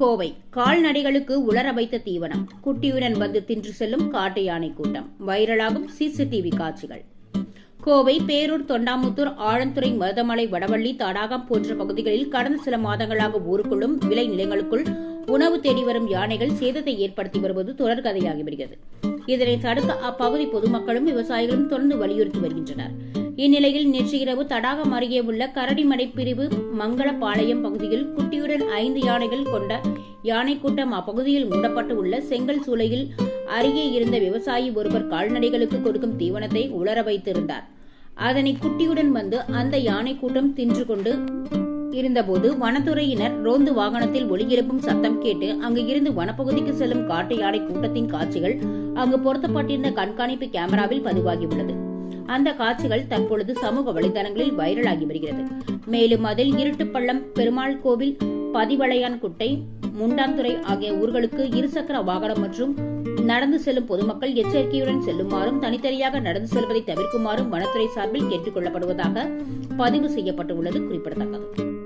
கோவை. கால்நடைகளுக்கு உலர வைத்த தீவனம். குட்டியுடன் வந்து தின்று செல்லும் காட்டு யானை கூட்டம். வைரலாகும் சிசிடிவி காட்சிகள். கோவை பேரூர் தொண்டாமுத்தூர் ஆழந்துறை மருதமலை வடவள்ளி தடாகம் போன்ற பகுதிகளில் கடந்த சில மாதங்களாக ஊருக்குள்ளும் விளை நிலங்களுக்குள் உணவு தேடி வரும் யானைகள் சேதத்தை ஏற்படுத்தி வருவது தொடர்கதையாகி வருகிறது. இதனை தடுக்க அப்பகுதி பொதுமக்களும் விவசாயிகளும் தொடர்ந்து வலியுறுத்தி வருகின்றனர். இந்நிலையில் நேற்று இரவு தடாகம் அருகே உள்ள கரடிமடை பிரிவு மங்களபாளையம் பகுதியில் குட்டியுடன் ஐந்து யானைகள் கொண்ட யானை கூட்டம் அப்பகுதியில் மூடப்பட்டு உள்ள செங்கல் சூளையில் அருகே இருந்த விவசாயி ஒருவர் கால்நடைகளுக்கு கொடுக்கும் தீவனத்தை உலர வைத்திருந்தார். அதனை குட்டியுடன் வந்து அந்த யானை கூட்டம் தின்று கொண்டு இருந்தபோது வனத்துறையினர் ரோந்து வாகனத்தில் ஒளியெழுப்பும் சத்தம் கேட்டு அங்கு இருந்து வனப்பகுதிக்கு செல்லும் காட்டு யானை கூட்டத்தின் காட்சிகள் அங்கு பொருத்தப்பட்டிருந்த கண்காணிப்பு கேமராவில் பதிவாகியுள்ளது. அந்த காட்சிகள் தற்பொழுது சமூக வலைதளங்களில் வைரலாகி வருகிறது. மேலும் அதில் இருட்டுப்பள்ளம் பெருமாள் கோவில் பதிவளையான்குட்டை முண்டாந்துறை ஆகிய ஊர்களுக்கு இருசக்கர வாகனம் மற்றும் நடந்து செல்லும் பொதுமக்கள் எச்சரிக்கையுடன் செல்லுமாறும் தனித்தனியாக நடந்து செல்வதை தவிர்க்குமாறும் வனத்துறை சார்பில் கேட்டுக் கொள்ளப்படுவதாக பதிவு செய்யப்பட்டுள்ளது குறிப்பிடத்தக்கது.